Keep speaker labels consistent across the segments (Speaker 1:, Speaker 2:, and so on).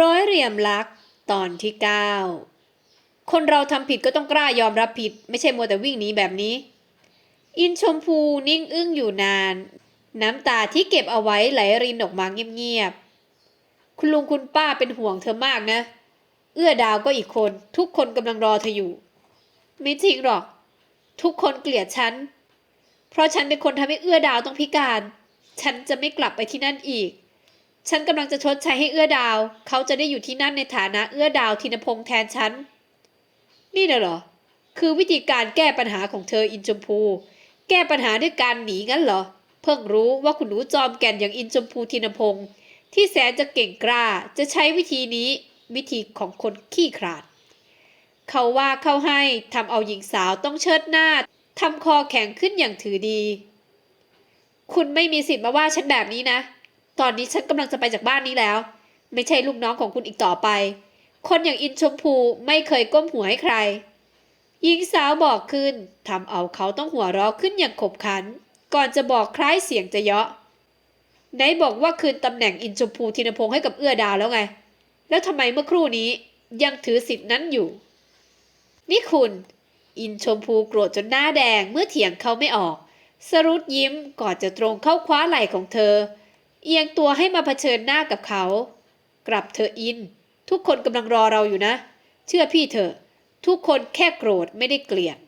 Speaker 1: ร้อยเหลี่ยมลักตอนที่เก้าคนเราทำผิดก็ต้องกล้ายอมรับผิด ไม่ใช่มัวแต่วิ่งหนีแบบนี้ อินชมพูนิ่งอึ้งอยู่นาน น้ำตาที่เก็บเอาไว้ไหลรินออกมาเงียบๆ คุณลุงคุณป้าเป็นห่วงเธอมากนะ เอื้อดาวก็อีกคน ทุกคนกำลังรอเธออยู่ ไม่จริงหรอก ทุกคนเกลียดฉัน เพราะฉันเป็นคนทำให้เอื้อดาวต้องพิการ ฉันจะไม่กลับไปที่นั่นอีก ฉันกำลังจะชดใช้ให้เอื้อดาว เขาจะได้อยู่ที่นั่นในฐานะเอื้อดาวทินพงษ์แทนฉัน นี่น่ะเหรอ คือวิธีการแก้ปัญหาของเธออินชมพู แก้ปัญหาด้วยการหนีงั้นเหรอ เพิ่งรู้ว่าคุณหนูจอมแก่นอย่างอินชมพูทินพงษ์ที่แสนจะเก่งกล้าจะใช้วิธีนี้ วิธีของคนขี้ขลาด เขาว่าเขาให้ทำเอาหญิงสาวต้องเชิดหน้าทำคอแข็งขึ้นอย่างถือดี คุณไม่มีสิทธิ์มาว่าฉันแบบนี้นะ ตอนนี้ฉันกำลังจะไปจากบ้านนี้แล้ว ไม่ใช่ลูกน้องของคุณอีกต่อไป คนอย่างอินชมพูไม่เคยก้มหัวให้ใครหญิงสาวบอกขึ้นทำเอาเขาต้องหัวเราะขึ้นอย่างขบขัน ก่อนจะบอกคล้ายเสียงจะเยาะไหนบอกว่าคืนตำแหน่งอินชมพูธินพงษ์ให้กับเอื้อดาวแล้วไง แล้วทำไมเมื่อครู่นี้ยังถือสิทธินั้นอยู่ นี่คุณ อินชมพูโกรธจนหน้าแดงเมื่อเถียงเขาไม่ออก สรุดยิ้มก่อนจะตรงเข้าคว้าไหล่ของเธอ เอียงตัวให้มาเผชิญหน้ากับเขา กลับเธออิน ทุกคนกำลังรอเราอยู่นะ เชื่อพี่เถอะ ทุกคนแค่โกรธไม่ได้เกลียด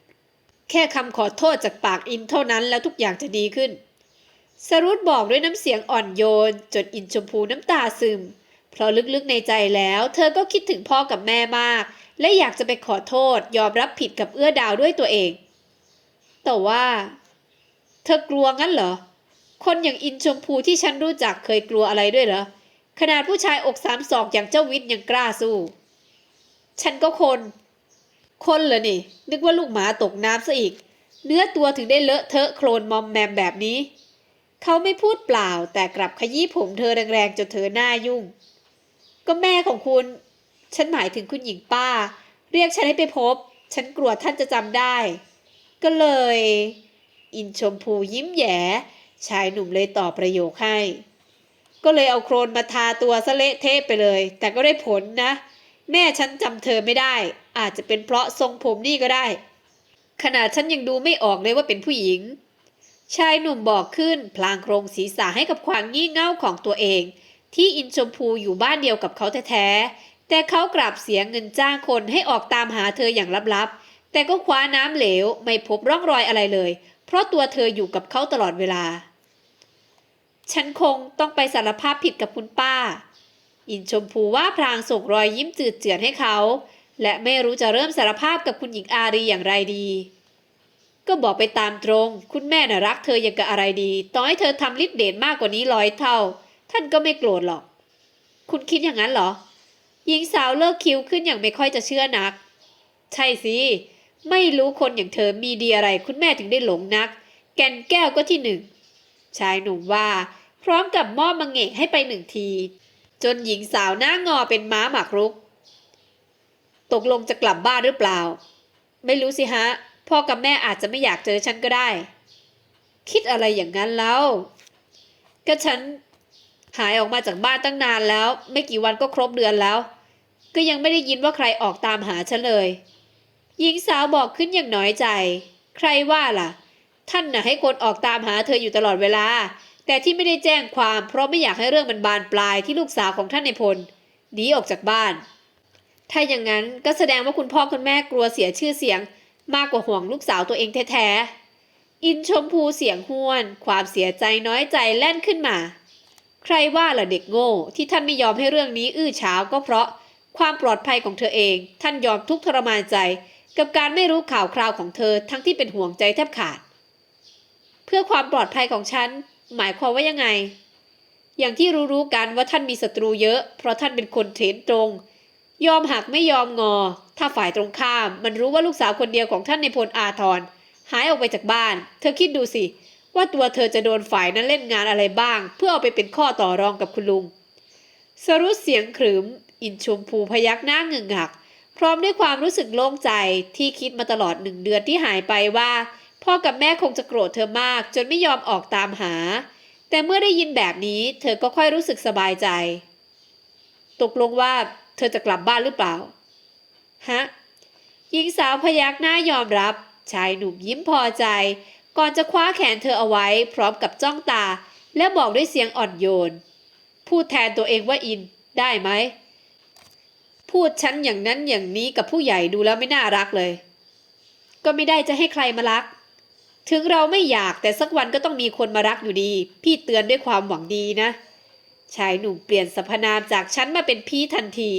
Speaker 1: แค่คำขอโทษจากปากอินเท่านั้นแล้วทุกอย่างจะดีขึ้น สรุตบอกด้วยน้ำเสียงอ่อนโยน จนอินชมพูน้ำตาซึม เพราะลึกๆในใจแล้ว เธอก็คิดถึงพ่อกับแม่มาก และอยากจะไปขอโทษ ยอมรับผิดกับเอื้อดาวด้วยตัวเอง แต่ว่า เธอกลัวงั้นเหรอ คนอย่างอินชมพูที่ฉันรู้จักเคยกลัวอะไรด้วยเหรอ ขนาดผู้ชายอกสามศอกอย่างเจ้าวิทย์ยังกล้าสู้ ฉันก็คน คนเหรอนี่ นึกว่าลูกหมาตกน้ำซะอีก เนื้อตัวถึงได้เลอะเทอะโคลนมอมแมมแบบนี้ เขาไม่พูดเปล่า แต่กลับขยี้ผมเธอแรงๆจนเธอหน้ายุ่ง ก็แม่ของคุณ ฉันหมายถึงคุณหญิงป้า เรียกฉันให้ไปพบ ฉันกลัวท่านจะจำได้ ก็เลย อินชมพูยิ้มแย่ ชายหนุ่มเลยตอบประโยคให้ ก็เลยเอาโครนมาทาตัวสะเละเทะไปเลย แต่ก็ได้ผลนะ แม่ฉันจำเธอไม่ได้ อาจจะเป็นเพราะทรงผมนี่ก็ได้ ขนาดฉันยังดูไม่ออกเลยว่าเป็นผู้หญิง ชายหนุ่มบอกขึ้น พลางโครงศีรษะให้กับความงี่เง่าของตัวเอง ที่อินชมพูอยู่บ้านเดียวกับเขาแท้ๆ แต่เขากลับเสียเงินจ้างคนให้ออกตามหาเธออย่างลับๆแต่ก็คว้าน้ำเหลวไม่พบร่องรอยอะไรเลย เพราะตัวเธออยู่กับเขาตลอดเวลา ฉันคงต้องไปสารภาพผิดกับคุณป้า อินชมพูว่าพลางส่งรอยยิ้มจืดเจือนให้เขา และไม่รู้จะเริ่มสารภาพกับคุณหญิงอารีอย่างไรดี ก็บอกไปตามตรง คุณแม่น่ะรักเธออย่างกับอะไรดี ต่อให้เธอทำฤทธิ์เดชมากกว่านี้ร้อยเท่า ท่านก็ไม่โกรธหรอก คุณคิดอย่างนั้นเหรอ หญิงสาวเลิกคิ้วขึ้นอย่างไม่ค่อยจะเชื่อนัก ใช่สิ ไม่รู้คนอย่างเธอมีดีอะไร คุณแม่ถึงได้หลงนัก แก่นแก้วก็ที่หนึ่ง ชายหนุ่มว่า พร้อมกับมอบมังเงกให้ไปหนึ่งที จนหญิงสาวหน้างอเป็นม้าหมากรุก ตกลงจะกลับบ้านหรือเปล่า ไม่รู้สิฮะ พ่อกับแม่อาจจะไม่อยากเจอฉันก็ได้ คิดอะไรอย่างนั้นแล้ว ก็ฉันหายออกมาจากบ้านตั้งนานแล้ว ไม่กี่วันก็ครบเดือนแล้ว ก็ยังไม่ได้ยินว่าใครออกตามหาฉันเลย หญิงสาวบอกขึ้นอย่างน้อยใจ ใครว่าล่ะ ท่านน่ะให้คนออกตามหาเธออยู่ตลอดเวลา แต่ที่ไม่ได้แจ้งความเพราะไม่อยากให้เรื่องมันบานปลายที่ลูกสาวของท่านในพลหนีออกจากบ้าน ถ้าอย่างนั้นก็แสดงว่าคุณพ่อคุณแม่กลัวเสียชื่อเสียง มากกว่าห่วงลูกสาวตัวเองแท้ๆ อินชมพูเสียงห้วน ความเสียใจน้อยใจแล่นขึ้นมา ใครว่าล่ะเด็กโง่ ที่ท่านไม่ยอมให้เรื่องนี้อื้อฉาวก็เพราะความปลอดภัยของเธอเอง ท่านยอมทุกทรมานใจ กับการไม่รู้ข่าวคราวของเธอทั้งที่เป็นห่วงใจแทบขาด เพื่อความปลอดภัยของฉัน หมายความว่ายังไง อย่างที่รู้ๆกันว่าท่านมีศัตรูเยอะ เพราะท่านเป็นคนเถนตรง ยอมหักไม่ยอมงอ ถ้าฝ่ายตรงข้าม มันรู้ว่าลูกสาวคนเดียวของท่านในพลอาทรหายออกไปจากบ้าน เธอคิดดูสิ ว่าตัวเธอจะโดนฝ่ายนั้นเล่นงานอะไรบ้าง เพื่อเอาไปเป็นข้อต่อรองกับคุณลุง สรุปเสียงขรึม อินชมพูพยักหน้าเงึงหัก พร้อมด้วยความรู้สึกโล่งใจที่คิดมาตลอดหนึ่งเดือนที่หายไปว่า พ่อกับแม่คงจะโกรธเธอมาก จนไม่ยอมออกตามหา แต่เมื่อได้ยินแบบนี้ เธอก็ค่อยรู้สึกสบายใจ ตกลงว่าเธอจะกลับบ้านหรือเปล่า ฮะ หญิงสาวพยักหน้ายอมรับ ชายหนุ่มยิ้มพอใจ ก่อนจะคว้าแขนเธอเอาไว้ พร้อมกับจ้องตา และบอกด้วยเสียงอ่อนโยน พูดแทนตัวเองว่าอิน ได้ไหม พูดฉันอย่างนั้นอย่างนี้กับผู้ใหญ่ดูแล้วไม่น่ารักเลย ก็ไม่ได้จะให้ใครมารัก ถึงเราไม่อยากแต่สักวันก็ต้องมีคนมารักอยู่ดี พี่เตือนด้วยความหวังดีนะ ชายหนุ่มเปลี่ยนสรรพนามจากฉันมาเป็นพี่ทันที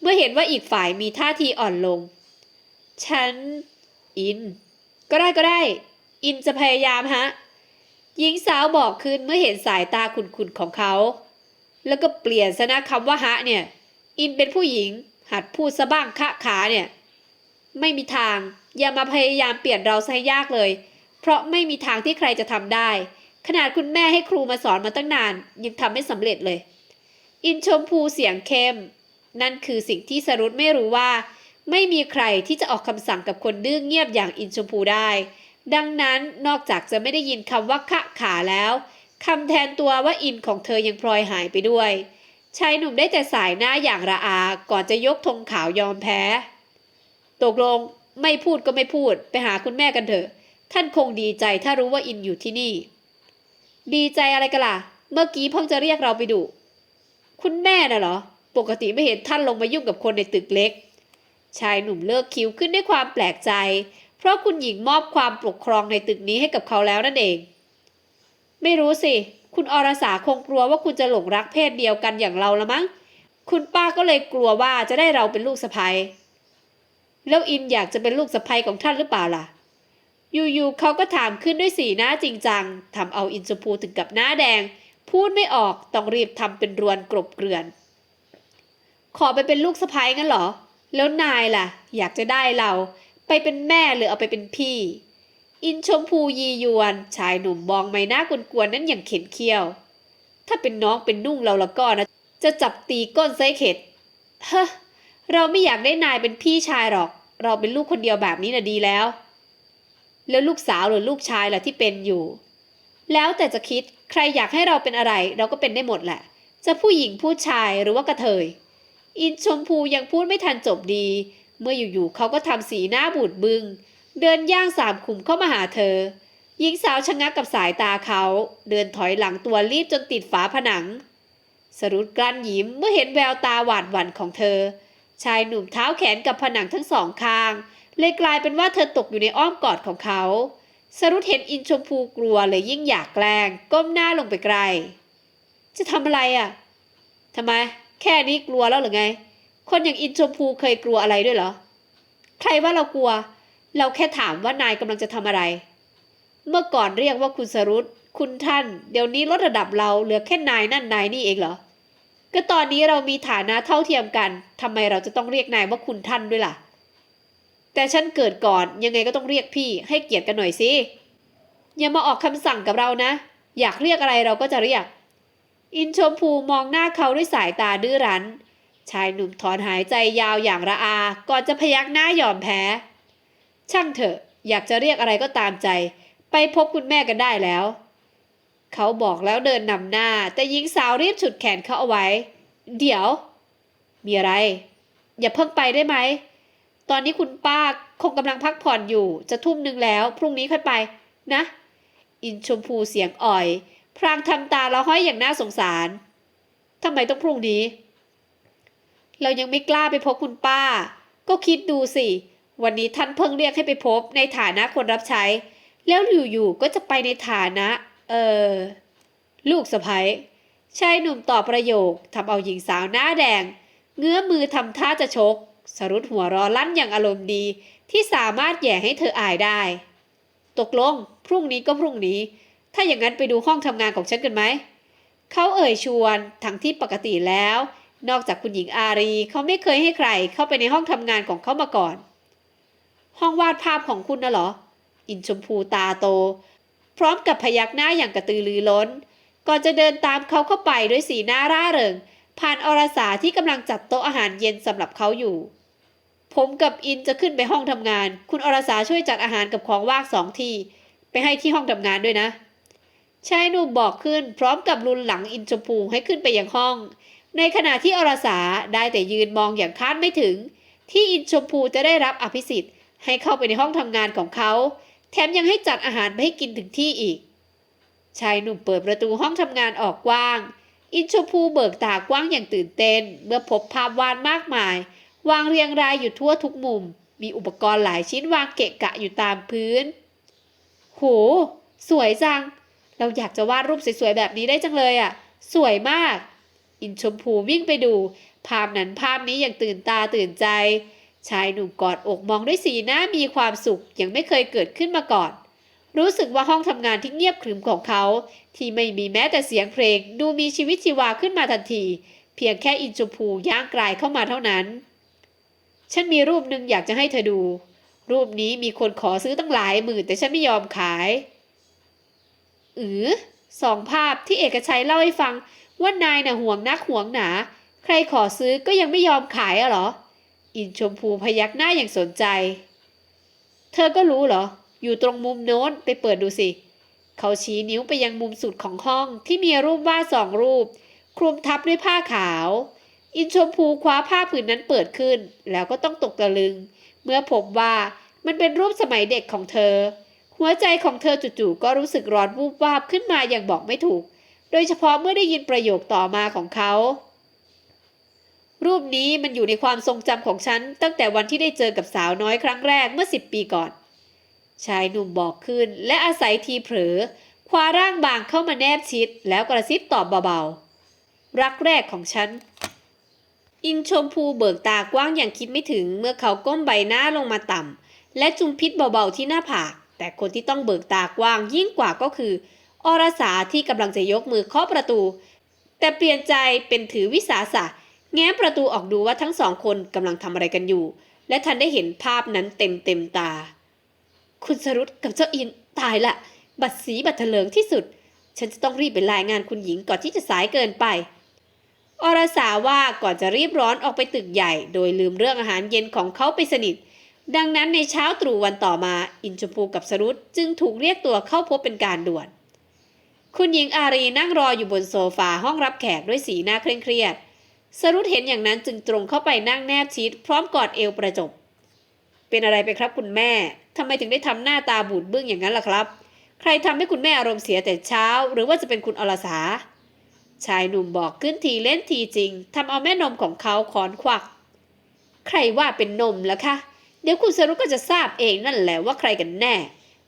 Speaker 1: เมื่อเห็นว่าอีกฝ่ายมีท่าทีอ่อนลง ฉัน อิน ก็ได้ก็ได้ อินจะพยายามฮะ หญิงสาวบอกคืนเมื่อเห็นสายตาขุนๆของเขา แล้วก็เปลี่ยนซะนะคำว่าฮะเนี่ย อินเป็นผู้หญิง หัดพูดซะบ้างคะขาเนี่ย ไม่มีทาง อย่ามาพยายามเปลี่ยนเราซะให้ยากเลย เพราะไม่มีทางที่ใครจะทำได้ ขนาดคุณแม่ให้ครูมาสอนมาตั้งนาน ยังทำไม่สำเร็จเลย อินชมพูเสียงเข้ม นั่นคือสิ่งที่สรุตไม่รู้ว่า ไม่มีใครที่จะออกคำสั่งกับคนดื้อเงียบอย่างอินชมพูได้ ดังนั้นนอกจากจะไม่ได้ยินคำว่าคะขาแล้วคำแทนตัวว่าอินของเธอยังพลอยหายไปด้วยชายหนุ่มได้แต่สายหน้าอย่างระอา ก่อนจะยกธงขาวยอมแพ้ ตกลงไม่พูดก็ไม่พูด ไปหาคุณแม่กันเถอะ ท่านคงดีใจถ้ารู้ว่าอินอยู่ที่นี่ ดีใจอะไรกันล่ะ เมื่อกี้เพิ่งจะเรียกเราไปดู คุณแม่น่ะเหรอ ปกติไม่เห็นท่านลงมายุ่งกับคนในตึกเล็ก ชายหนุ่มเลิกคิ้วขึ้นด้วยความแปลกใจ เพราะคุณหญิงมอบความปกครองในตึกนี้ให้กับเขาแล้วนั่นเอง ไม่รู้สิ คุณอรสาคงกลัวว่าคุณจะหลงรักเพศเดียวกันอย่างเราละมั้ง คุณป้าก็เลยกลัวว่าจะได้เราเป็นลูกสะใภ้แล้วอินอยากจะเป็นลูกสะใภ้ของท่านหรือเปล่าล่ะ อยู่ๆเขาก็ถามขึ้นด้วยสีหน้าจริงจังทำเอาอินชมพูถึงกับหน้าแดง พูดไม่ออกต้องรีบทำเป็นรวนกรบเกลื่อน ขอไปเป็นลูกสะใภ้งั้นเหรอ แล้วนายล่ะ อยากจะได้เราไปเป็นแม่หรือเอาไปเป็นพี่ อินชมพูยียวน ชายหนุ่มมองไม่น่ากวนๆนั้นอย่างเข็นเคี้ยว ถ้าเป็นน้องเป็นนุ่งเราละก็นะ จะจับตีก้นไซเข็ดเฮ้เราไม่อยากได้นายเป็นพี่ชายหรอก เราเป็นลูกคนเดียวแบบนี้น่ะดีแล้ว แล้วลูกสาวหรือลูกชายล่ะที่เป็นอยู่ แล้วแต่จะคิดใครอยากให้เราเป็นอะไร เราก็เป็นได้หมดแหละ จะผู้หญิงผู้ชายหรือว่ากระเทย อินชมพูยังพูดไม่ทันจบดี เมื่ออยู่ๆเขาก็ทำสีหน้าบูดบึง เดินย่างสามขุมเข้ามาหาเธอ หญิงสาวชะงักกับสายตาเขา เดินถอยหลังตัวรีบจนติดฝาผนัง สรุดกลั้นยิ้มเมื่อเห็นแววตาหวาดหวั่นของเธอ ชายหนุ่มเท้าแขนกับผนังทั้งสองข้าง เลยกลายเป็นว่าเธอตกอยู่ในอ้อมกอดของเขา สรุดเห็นอินชมพูกลัวเลยยิ่งอยากแกล้ง ก้มหน้าลงไปไกล จะทำอะไรอะทำไม แค่นี้กลัวแล้วหรือไง คนอย่างอินชมพูเคยกลัวอะไรด้วยเหรอ ใครว่าเรากลัว เราแค่ถามว่านายกำลังจะทำอะไร เมื่อก่อนเรียกว่าคุณสรุตคุณท่าน เดี๋ยวนี้ลดระดับเราเหลือแค่นายนั่นนายนี่เองเหรอ ก็ตอนนี้เรามีฐานะเท่าเทียมกันทำไมเราจะต้องเรียกนายว่าคุณท่านด้วยล่ะ แต่ฉันเกิดก่อนยังไงก็ต้องเรียกพี่ ให้เกียรติกันหน่อยสิอย่ามาออกคำสั่งกับเรานะ อยากเรียกอะไรเราก็จะเรียก อินชมพูมองหน้าเขาด้วยสายตาดื้อรั้น ชายหนุ่มถอนหายใจยาวอย่างระอา ก่อนจะพยักหน้ายอมแพ้ ช่างเถอะ อยากจะเรียกอะไรก็ตามใจ ไปพบคุณแม่กันได้แล้ว เขาบอกแล้วเดินนำหน้า แต่หญิงสาวรีบฉุดแขนเขาเอาไว้ เดี๋ยว มีอะไร อย่าเพิ่งไปได้ไหม ตอนนี้คุณป้าคงกำลังพักผ่อนอยู่ จะทุ่มหนึ่งแล้ว พรุ่งนี้ค่อยไป นะ อินชมพูเสียงอ่อย พรางทำตาแล้วห้อยอย่างน่าสงสารทำไมต้องพรุ่งนี้ เรายังไม่กล้าไปพบคุณป้า ก็คิดดูสิ วันนี้ท่านเพิ่งเรียกให้ไปพบในฐานะคนรับใช้ แล้วอยู่ๆก็จะไปในฐานะ เออลูกสะพ้ยชายหนุ่มตอบประโยคทำเอาหญิงสาวหน้าแดง เงื้อมือทำท่าจะชก สรุดหัวเรอลั่นอย่างอารมณ์ดีที่สามารถแย่ให้เธออายได้ ตกลง พรุ่งนี้ก็พรุ่งนี้ ถ้าอย่างนั้นไปดูห้องทำงานของฉันกันไหม เขาเอ่ยชวนทั้งที่ปกติแล้ว นอกจากคุณหญิงอารีเขาไม่เคยให้ใครเข้าไปในห้องทำงานของเขามาก่อน ห้องวาดภาพของคุณน่ะเหรอ อินชมพูตาโต พร้อมกับพยักหน้าอย่างกระตือรือร้น ก่อนจะเดินตามเขาเข้าไปด้วยสีหน้าร่าเริงผ่านอรสาที่กำลังจัดโต๊ะอาหารเย็นสำหรับเขาอยู่ ผมกับอินจะขึ้นไปห้องทำงาน คุณอรสาช่วยจัดอาหารกับของว่างสองที่ไปให้ที่ห้องทำงานด้วยนะชายหนุ่มบอกขึ้น พร้อมกับลุนหลังอินชมพูให้ขึ้นไปยังห้อง ในขณะที่อรสาได้แต่ยืนมองอย่างคาดไม่ถึง ที่อินชมพูจะได้รับอภิสิทธิ์ ให้เข้าไปในห้องทำงานของเขา แถมยังให้จัดอาหารไปให้กินถึงที่อีก ชายหนุ่มเปิดประตูห้องทำงานออกกว้าง อินชมพูเบิกตากว้างอย่างตื่นเต้น เมื่อพบภาพวาดมากมาย วางเรียงรายอยู่ทั่วทุกมุม มีอุปกรณ์หลายชิ้นวางเกะกะอยู่ตามพื้น โห สวยจัง เราอยากจะวาดรูปสวยๆแบบนี้ได้จังเลยอะ สวยมาก อินชมพูวิ่งไปดู ภาพนั้นภาพนี้อย่างตื่นตาตื่นใจ ชายหนุ่มกอดอกมองด้วยสีหน้ามีความสุขย่างไม่เคยเกิดขึ้นมาก่อน รู้สึกว่าห้องทำงานที่เงียบขรึมของเขา ที่ไม่มีแม้แต่เสียงเพลง ดูมีชีวิตชีวาขึ้นมาทันที เพียงแค่อินชมพูย่างกลายเข้ามาเท่านั้น ฉันมีรูปหนึ่งอยากจะให้เธอดู รูปนี้มีคนขอซื้อตั้งหลายหมื่นแต่ฉันไม่ยอมขายเออสองภาพที่เอกชัยเล่าให้ฟังว่านายน่ะห่วงนักห่วงหนา ใครขอซื้อก็ยังไม่ยอมขายอะเหรอ อินชมพูพยักหน้าอย่างสนใจ เธอก็รู้เหรอ อยู่ตรงมุมโน้นไปเปิดดูสิ เขาชี้นิ้วไปยังมุมสุดของห้องที่มีรูปวาดสองรูป คลุมทับด้วยผ้าขาว อินชมพูคว้าผ้าผืนนั้นเปิดขึ้น แล้วก็ต้องตกตะลึง เมื่อพบว่ามันเป็นรูปสมัยเด็กของเธอ หัวใจของเธอจู่ๆก็รู้สึกร้อนวูบวาบขึ้นมาอย่างบอกไม่ถูก โดยเฉพาะเมื่อได้ยินประโยคต่อมาของเขา รูปนี้มันอยู่ในความทรงจำของฉัน ตั้งแต่วันที่ได้เจอกับสาวน้อยครั้งแรกเมื่อสิบปีก่อน ชายหนุ่มบอกขึ้น และอาศัยทีเผลอคว้าร่างบางเข้ามาแนบชิด แล้วกระซิบตอบเบาๆรักแรกของฉัน อินชมพูเบิกตากว้างอย่างคิดไม่ถึง เมื่อเขาก้มใบหน้าลงมาต่ำ และจุมพิษเบาๆที่หน้าผาก แต่คนที่ต้องเบิกตากว้างยิ่งกว่าก็คือ อรสาที่กำลังจะยกมือเคาะประตู แต่เปลี่ยนใจเป็นถือวิสาสะแง้มประตูออกดูว่าทั้งสองคนกำลังทำอะไรกันอยู่ และทันได้เห็นภาพนั้นเต็มเต็มตา คุณสรุตกับเจ้าอินตายละ บัดสีบัดเถลิงที่สุด ฉันจะต้องรีบไปรายงานคุณหญิงก่อนที่จะสายเกินไป อรสาว่าก่อนจะรีบร้อนออกไปตึกใหญ่ โดยลืมเรื่องอาหารเย็นของเขาไปสนิท ดังนั้นในเช้าตรู่วันต่อมาอินชมพูกับสรุตจึงถูกเรียกตัวเข้าพบเป็นการด่วน คุณหญิงอารีนั่งรออยู่บนโซฟาห้องรับแขกด้วยสีหน้าเคร่งเครียด สรุตเห็นอย่างนั้นจึงตรงเข้าไปนั่งแนบชิด พร้อมกอดเอวประจบ เป็นอะไรไปครับคุณแม่ทำไมถึงได้ทำหน้าตาบูดบึ้งอย่างนั้นล่ะครับ ใครทำให้คุณแม่อารมณ์เสียแต่เช้า หรือว่าจะเป็นคุณอรสา ชายหนุ่มบอกขึ้นทีเล่นทีจริงทำเอาแม่นมของเขาขอนควัก ใครว่าเป็นนมล่ะคะ เดี๋ยวคุณสรุปก็จะทราบเองนั่นแหละว่าใครกันแน่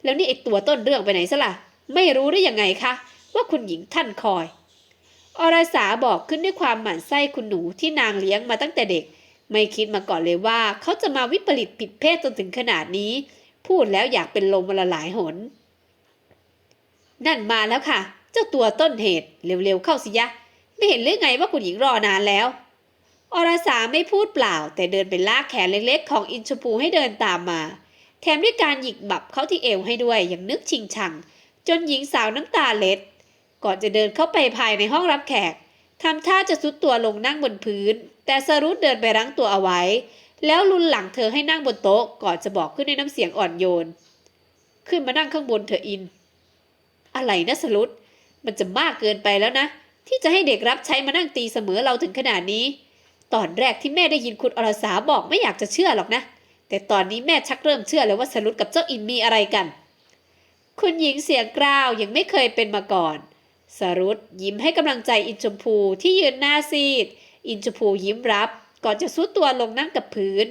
Speaker 1: แล้วนี่ไอตัวต้นเรื่องไปไหนซะล่ะ ไม่รู้ได้ยังไงคะว่าคุณหญิงท่านคอย อรสาบอกขึ้นด้วยความหมั่นไส้คุณหนูที่นางเลี้ยงมาตั้งแต่เด็ก ไม่คิดมาก่อนเลยว่า เขาจะมาวิปริตผิดเพศจนถึงขนาดนี้ พูดแล้วอยากเป็นลมละหลายหน นั่นมาแล้วค่ะ เจ้าตัวต้นเหตุ เร็วๆเข้าสิยะ ไม่เห็นหรือไงว่าคุณหญิงรอนานแล้ว อรสาไม่พูดเปล่า แต่เดินไปลากแขนเล็กๆ ของอินชพูให้เดินตามมา แถมด้วยการหยิกบับเข้าที่เอวให้ด้วยอย่างนึกชิงชัง จนหญิงสาวน้ำตาเล็ด ก่อนจะเดินเข้าไปภายในห้องรับแขกทำท่าจะซุดตัวลงนั่งบนพื้น แต่สรุตเดินไปรั้งตัวเอาไว้ แล้วลุนหลังเธอให้นั่งบนโต๊ะก่อนจะบอกขึ้นในน้ำเสียงอ่อนโยน ขึ้นมานั่งข้างบนเธออิน อะไรนะสรุต มันจะมากเกินไปแล้วนะ ที่จะให้เด็กรับใช้มานั่งตีเสมอเราถึงขนาดนี้ ตอนแรกที่แม่ได้ยินคุณอรสาบอกไม่อยากจะเชื่อหรอกนะ แต่ตอนนี้แม่ชักเริ่มเชื่อแล้วว่าสรุตกับเจ้าอินมีอะไรกัน คุณหญิงเสียงกร้าวยังไม่เคยเป็นมาก่อน สรุตยิ้มให้กำลังใจอินชมพูที่ยืนหน้าซีด อินชมพูยิ้มรับ ก่อนจะซุดตัวลงนั่งกับพื้น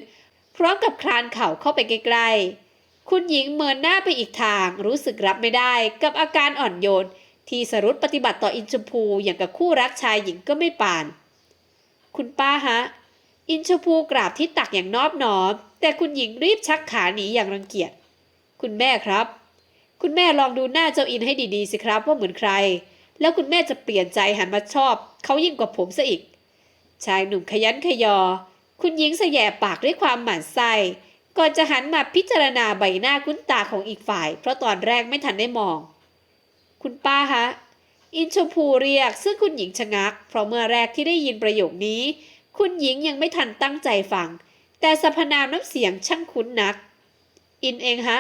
Speaker 1: พร้อมกับคลานเข่าเข้าไปใกล้ๆคุณหญิงเมินหน้าไปอีกทางรู้สึกรับไม่ได้กับอาการอ่อนโยน ที่สรุตปฏิบัติต่ออินชมพูอย่างกับคู่รักชายหญิงก็ไม่ปาน คุณป้าฮะ อินชมพูกราบที่ตักอย่างนอบน้อม แต่คุณหญิงรีบชักขาหนีอย่างรังเกียจ คุณแม่ครับ คุณแม่ลองดูหน้าเจ้าอินให้ดีๆสิครับว่าเหมือนใคร แล้วคุณแม่จะเปลี่ยนใจหันมาชอบ เขายิ่งกว่าผมซะอีก ชายหนุ่มขยันขยอ คุณหญิงแสแยปากด้วยความหมั่นไส้ก่อนจะหันมาพิจารณาใบหน้าคุ้นตาของอีกฝ่าย เพราะตอนแรกไม่ทันได้มอง คุณป้าฮะ อินชมพูเรียกซึ่งคุณหญิงชะงัก เพราะเมื่อแรกที่ได้ยินประโยคนี้ คุณหญิงยังไม่ทันตั้งใจฟัง แต่สรรพนามน้ำเสียงช่างคุ้นนัก อินเองฮะ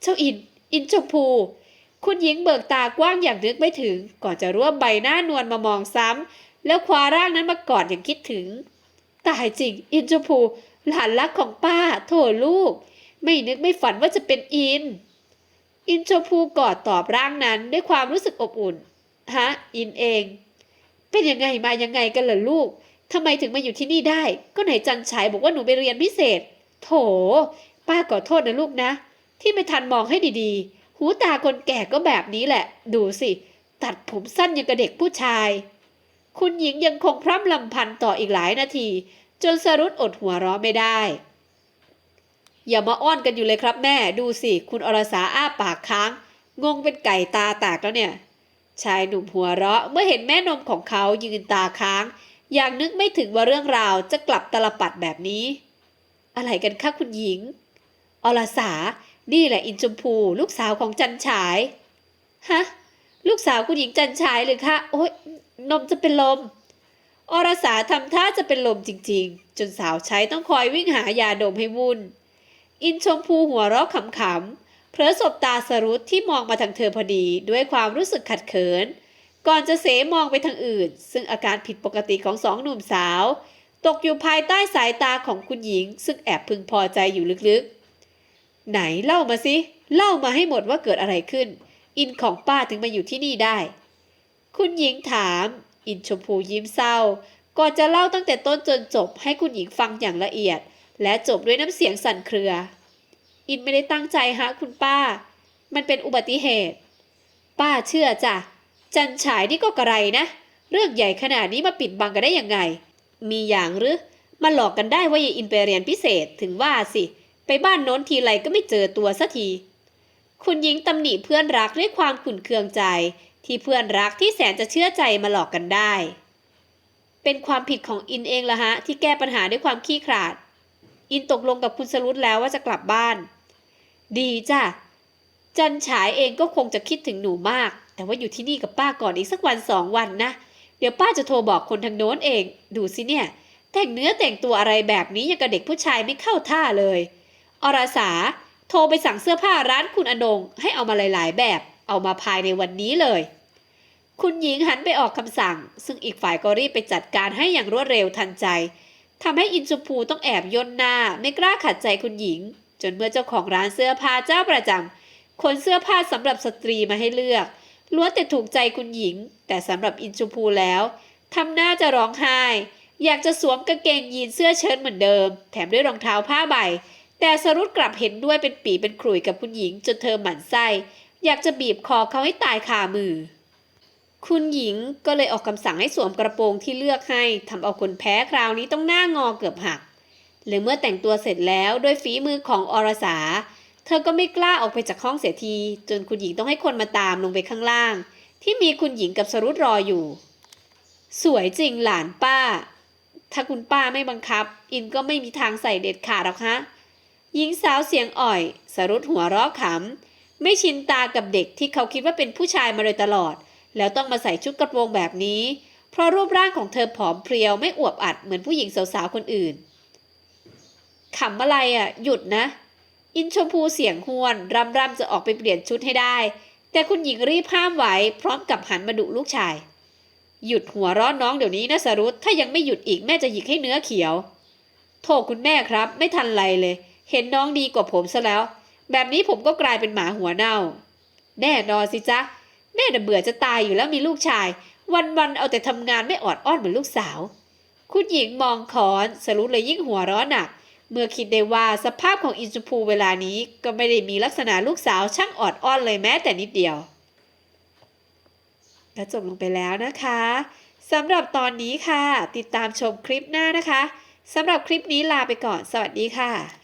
Speaker 1: เจ้าอิน อินชมพู คุณหญิงเบิกตากว้างอย่างนึกไม่ถึง ก่อนจะร่วมใบหน้านวลมามองซ้แล้วคว้าร่างนั้นมากอดอย่างคิดถึง ตายจริง อินชมพู หลานรักของป้า โถลูก ไม่นึกไม่ฝันว่าจะเป็นอิน อินชมพูกอดตอบร่างนั้นด้วยความรู้สึกอบอุ่น ฮะ อินเอง เป็นยังไงมายังไงกันล่ะลูกทำไมถึงมาอยู่ที่นี่ได้ ก็ไหนจันฉายบอกว่าหนูไปเรียนพิเศษ โถ ป้าขอโทษนะลูกนะ ที่ไม่ทันมองให้ดีๆ หูตาคนแก่ก็แบบนี้แหละ ดูสิ ตัดผมสั้นย่างกับเด็กผู้ชาย คุณหญิงยังคงพร่ำลำพันต่ออีกหลายนาที จนสรุตอดหัวเราะไม่ได้ อย่ามาอ้อนกันอยู่เลยครับแม่ ดูสิ คุณอรสาอ้าปากค้าง งงเป็นไก่ตาแตกแล้วเนี่ย ชายหนุ่มหัวเราะเมื่อเห็นแม่นมของเขายืนตาค้าง อย่างนึกไม่ถึงว่าเรื่องราวจะกลับตลปัดแบบนี้ อะไรกันคะคุณหญิง อรสา นี่แหละอินชมพู ลูกสาวของจันฉาย ฮะ ลูกสาวคุณหญิงจันฉายเลยคะ โอ๊ย นมจะเป็นลมอรสาทำท่าจะเป็นลมจริง ๆ จนสาวใช้ต้องคอยวิ่งหายาดมให้วุ่น อินชมพูหัวเราะขำๆเพลอสบตาสรุตที่มองมาทางเธอพอดีด้วยความรู้สึกขัดเขิน ก่อนจะเสมองไปทางอื่น ซึ่งอาการผิดปกติของสองหนุ่มสาว ตกอยู่ภายใต้สายตาของคุณหญิง ซึ่งแอบพึงพอใจอยู่ลึกๆ ไหนเล่ามาสิ เล่ามาให้หมดว่าเกิดอะไรขึ้น อินของป้าถึงมาอยู่ที่นี่ได้ คุณหญิงถาม อินชมพูยิ้มเศร้า ก่อนจะเล่าตั้งแต่ต้นจนจบให้คุณหญิงฟังอย่างละเอียด และจบด้วยน้ำเสียงสั่นเครือ อินไม่ได้ตั้งใจฮะคุณป้า มันเป็นอุบัติเหตุ ป้าเชื่อจ้ะ จันฉายนี่ก็กระไรนะ เรื่องใหญ่ขนาดนี้มาปิดบังกันได้ยังไง มีอย่างหรือ มาหลอกกันได้ว่ายายอินไปเรียนพิเศษถึงว่าสิ ไปบ้านโน้นทีไรก็ไม่เจอตัวสักที คุณหญิงตำหนิเพื่อนรักด้วยความขุ่นเคืองใจที่เพื่อนรักที่แสนจะเชื่อใจมาหลอกกันได้ เป็นความผิดของอินเองละฮะ ที่แก้ปัญหาด้วยความขี้ขลาด อินตกลงกับคุณสรุตแล้วว่าจะกลับบ้าน ดีจ้ะ จันฉายเองก็คงจะคิดถึงหนูมาก แต่ว่าอยู่ที่นี่กับป้าก่อนอีกสักวันสองวันนะ เดี๋ยวป้าจะโทรบอกคนทางโน้นเอง ดูสิเนี่ย แต่งเนื้อแต่งตัวอะไรแบบนี้ยังกับเด็กผู้ชายไม่เข้าท่าเลย อรสา โทรไปสั่งเสื้อผ้าร้านคุณอนง ให้เอามาหลาย ๆ แบบ เอามาภายในวันนี้เลย คุณหญิงหันไปออกคำสั่ง ซึ่งอีกฝ่ายก็รีบไปจัดการให้อย่างรวดเร็วทันใจ ทำให้อินจูพูต้องแอบย่นหน้า ไม่กล้าขัดใจคุณหญิง จนเมื่อเจ้าของร้านเสื้อผ้าเจ้าประจำขนเสื้อผ้าสำหรับสตรีมาให้เลือกล้วนแต่ถูกใจคุณหญิง แต่สำหรับอินจูพูแล้วทำหน้าจะร้องไห้ อยากจะสวมกางเกงยีนเสื้อเชิ้ตเหมือนเดิม แถมด้วยรองเท้าผ้าใบ แต่สรุตกลับเห็นด้วยเป็นปีเป็นขลุ่ยกับคุณหญิงจนเธอหมั่นไส้ อยากจะบีบคอเขาให้ตายคามือ คุณหญิงก็เลยออกคำสั่งให้สวมกระโปรงที่เลือกให้ทำเอาคนแพ้คราวนี้ต้องหน้างอเกือบหักหรือเมื่อแต่งตัวเสร็จแล้วด้วยฝีมือของอรสา เธอก็ไม่กล้าออกไปจากห้องเสียที จนคุณหญิงต้องให้คนมาตามลงไปข้างล่าง ที่มีคุณหญิงกับสรุตรออยู่ สวยจริงหลานป้า ถ้าคุณป้าไม่บังคับ อินก็ไม่มีทางใส่เด็ดขาดหรอกฮะหญิงสาวเสียงอ่อย สรุตหัวเราะขำไม่ชินตากับเด็กที่เขาคิดว่าเป็นผู้ชายมาโดยตลอด แล้วต้องมาใส่ชุดกระโปรงแบบนี้ เพราะรูปร่างของเธอผอมเพรียวไม่อวบอัดเหมือนผู้หญิงสาวๆคนอื่นขำอะไรอะ หยุดนะ อินชมพูเสียงห้วนรำรำจะออกไปเปลี่ยนชุดให้ได้ แต่คุณหญิงรีบห้ามไว้พร้อมกับหันมาดุลูกชาย หยุดหัวร้อนน้องเดี๋ยวนี้นะสรุตถ้ายังไม่หยุดอีกแม่จะหยิกให้เนื้อเขียว โทษคุณแม่ครับ ไม่ทันไรเลย เห็นน้องดีกว่าผมซะแล้ว แบบนี้ผมก็กลายเป็นหมาหัวเน่า แน่นอนสิจ๊ะ แม่น่ะเบื่อจะตายอยู่แล้วมีลูกชาย วันๆเอาแต่ทำงานไม่ออดอ้อนเหมือนลูกสาว คุณหญิงมองคอนสรุปเลยยิ่งหัวร้อนหนัก เมื่อคิดได้ว่าสภาพของอินจูพูเวลานี้ก็ไม่ได้มีลักษณะลูกสาวช่างออดอ้อนเลยแม้แต่นิดเดียวและจบลงไปแล้วนะคะสำหรับตอนนี้ค่ะ ติดตามชมคลิปหน้านะคะสำหรับคลิปนี้ลาไปก่อน สวัสดีค่ะ